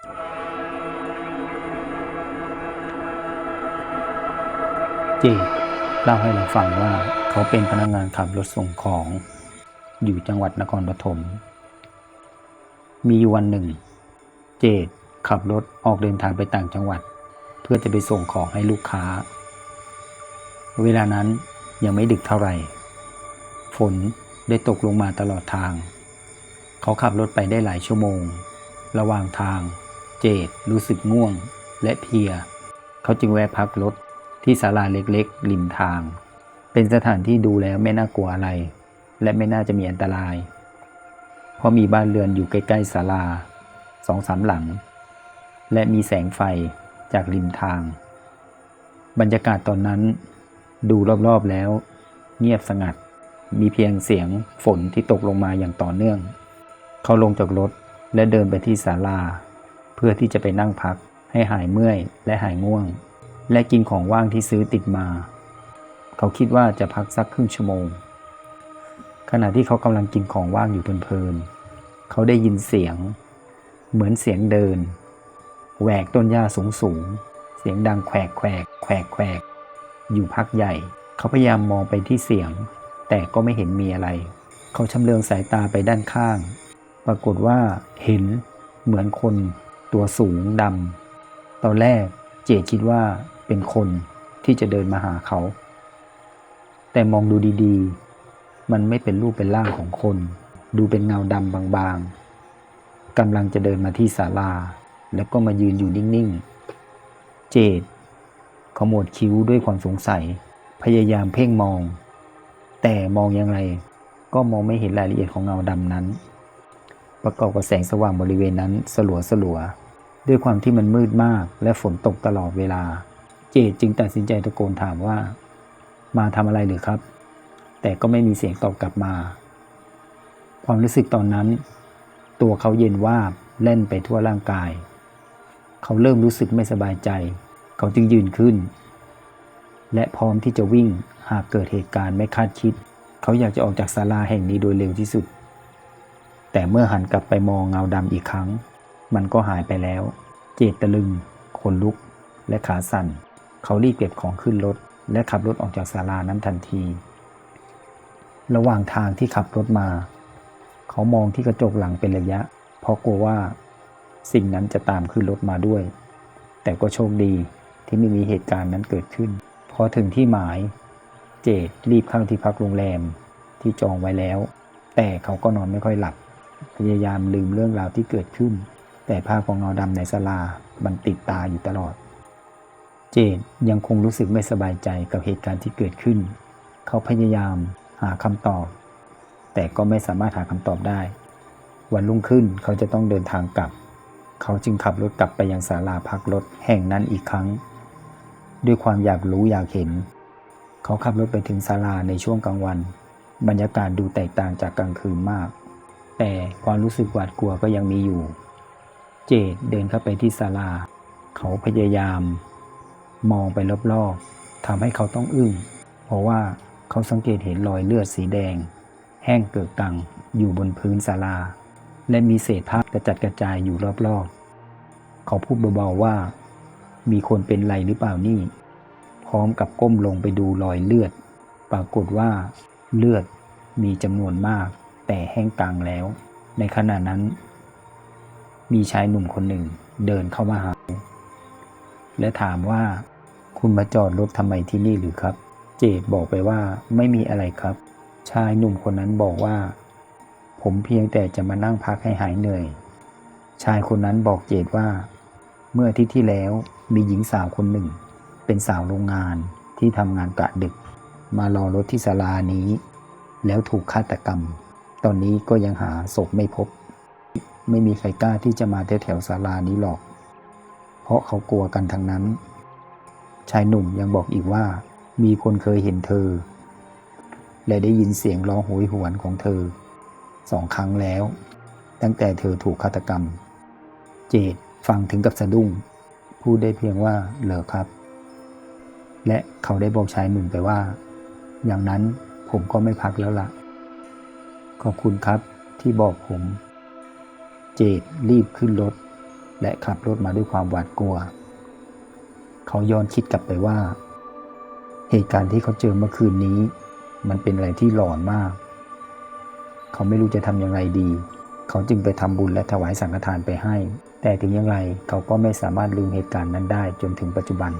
เจดเล่าให้เราฟังว่าเขาเป็นพนักงานขับรถส่งของ อยู่จังหวัดนครปฐม มีวันหนึ่ง เจดขับรถออกเดินทางไปต่างจังหวัด เพื่อจะไปส่งของให้ลูกค้า เวลานั้นยังไม่ดึกเท่าไหร่ ฝนได้ตกลงมาตลอดทาง เขาขับรถไปได้หลายชั่วโมง ระหว่างทาง เจดรู้สึกง่วงและเพลีย เขาจึงแวะพักรถที่ศาลาเล็กๆริมทาง เป็นสถานที่ดูแล้วไม่น่ากลัวอะไร และไม่น่าจะมีอันตราย เพราะมีบ้านเรือนอยู่ใกล้ๆศาลาสองสามหลัง และมีแสงไฟจากริมทาง บรรยากาศตอนนั้นดูรอบๆแล้ว เงียบสงัด มีเพียงเสียงฝนที่ตกลงมาอย่างต่อเนื่อง เขาลงจากรถและเดินไปที่ศาลา พื่อที่จะไปนั่งพักให้หายเมื่อยและหายง่วง และกินของว่างที่ซื้อติดมา เขาคิดว่าจะพักสักครึ่งชั่วโมง ขณะที่เขากำลังกินของว่างอยู่เพลินๆเขาได้ยินเสียง เหมือนเสียงเดินแหวกต้นหญ้าสูงสูง เสียงดังแขวกแขวกแขวกแขวกอยู่พักใหญ่ เขาพยายามมองไปที่เสียง แต่ก็ไม่เห็นมีอะไร เขาชำเลืองสายตาไปด้านข้าง ปรากฏว่าเห็นเหมือนคน ตัวสูงดำตอนแรกเจคิดว่าเป็นคนที่จะเดินมาหาเขา แต่มองดูดีๆ มันไม่เป็นรูปเป็นร่างของคน ดูเป็นเงาดำบางๆกำลังจะเดินมาที่ศาลา แล้วก็มายืนอยู่นิ่งๆ เจดขมวดคิ้วด้วยความสงสัย พยายามเพ่งมอง แต่มองยังไงก็มองไม่เห็นรายละเอียดของเงาดำนั้น ประกอบกับแสงสว่างบริเวณนั้นสลัวสลัว ด้วยความที่มันมืดมากและฝนตกตลอดเวลา เจดจึงตัดสินใจตะโกนถามว่า มาทำอะไรหรือครับ แต่ก็ไม่มีเสียงตอบกลับมา ความรู้สึกตอนนั้น ตัวเขาเย็นว่าเล่นไปทั่วร่างกาย เขาเริ่มรู้สึกไม่สบายใจ เขาจึงยืนขึ้น และพร้อมที่จะวิ่งหากเกิดเหตุการณ์ไม่คาดคิด เขาอยากจะออกจากศาลาแห่งนี้โดยเร็วที่สุด แต่เมื่อหันกลับไปมองเงาดำอีกครั้ง มันก็หายไปแล้ว เจตตะลึง ขนลุก และขาสั่น เขารีบเก็บของขึ้นรถ และขับรถออกจากศาลานั้นทันที ระหว่างทางที่ขับรถมา เขามองที่กระจกหลังเป็นระยะ เพราะกลัวว่า สิ่งนั้นจะตามขึ้นรถมาด้วย แต่ก็โชคดีที่ไม่มีเหตุการณ์นั้นเกิดขึ้น พอถึงที่หมาย เจดรีบเข้าที่พักโรงแรมที่จองไว้แล้ว แต่เขาก็นอนไม่ค่อยหลับ พยายามลืมเรื่องราวที่เกิดขึ้น แต่ภาพของเงาดำในศาลามันติดตาอยู่ตลอด เจดยังคงรู้สึกไม่สบายใจกับเหตุการณ์ที่เกิดขึ้น เขาพยายามหาคำตอบ แต่ก็ไม่สามารถหาคำตอบได้ วันรุ่งขึ้นเขาจะต้องเดินทางกลับ เขาจึงขับรถกลับไปยังศาลาพักรถแห่งนั้นอีกครั้ง ด้วยความอยากรู้อยากเห็น เขาขับรถไปถึงศาลาในช่วงกลางวัน บรรยากาศดูแตกต่างจากกลางคืนมาก แต่ความรู้สึกหวาดกลัวก็ยังมีอยู่ เจดเดินเข้าไปที่ศาลา เขาพยายาม มองไปรอบๆทำให้เขาต้องอึ้ง เพราะว่าเขาสังเกตเห็นรอยเลือดสีแดง แห้งเกิดตังอยู่บนพื้นศาลา และมีเศษผ้ากระจัดกระจายอยู่รอบๆ เขาพูดเบาๆว่า มีคนเป็นไรหรือเปล่านี่ พร้อมกับก้มลงไปดูรอยเลือด ปรากฏว่า เลือดมีจำนวนมาก แต่แห้งกลางแล้ว ในขณะนั้น มีชายหนุ่มคนหนึ่งเดินเข้ามาหา และถามว่าคุณมาจอดรถทำไมที่นี่หรือครับ เจดบอกไปว่าไม่มีอะไรครับ ชายหนุ่มคนนั้นบอกว่า ผมเพียงแต่จะมานั่งพักให้หายเหนื่อย ชายคนนั้นบอกเจดว่า เมื่อทิตย์ที่แล้วมีหญิงสาวคนหนึ่ง เป็นสาวโรงงานที่ทำงานกะดึก มารอรถที่ศาลานี้ แล้วถูกฆาตกรรม ตอนนี้ก็ยังหาศพไม่พบ ไม่มีใครกล้าที่จะมาแถวๆศาลานี้หรอก เพราะเขากลัวกันทั้งนั้น ชายหนุ่มยังบอกอีกว่า มีคนเคยเห็นเธอ และได้ยินเสียงร้องโหยหวนของเธอสองครั้งแล้ว ตั้งแต่เธอถูกฆาตกรรม เจดฟังถึงกับสะดุ้ง พูดได้เพียงว่าเหรอครับ และเขาได้บอกชายหนุ่มไปว่า อย่างนั้นผมก็ไม่พักแล้วละ่ะ ขอบคุณครับที่บอกผม เจดรีบขึ้นรถ และขับรถมาด้วยความหวาดกลัว เขาย้อนคิดกลับไปว่า เหตุการณ์ที่เขาเจอเมื่อคืนนี้ มันเป็นอะไรที่หลอนมาก เขาไม่รู้จะทำยังไงดี เขาจึงไปทำบุญและถวายสังฆทานไปให้ แต่ถึงอย่างไรเขาก็ไม่สามารถลืมเหตุการณ์นั้นได้จนถึงปัจจุบัน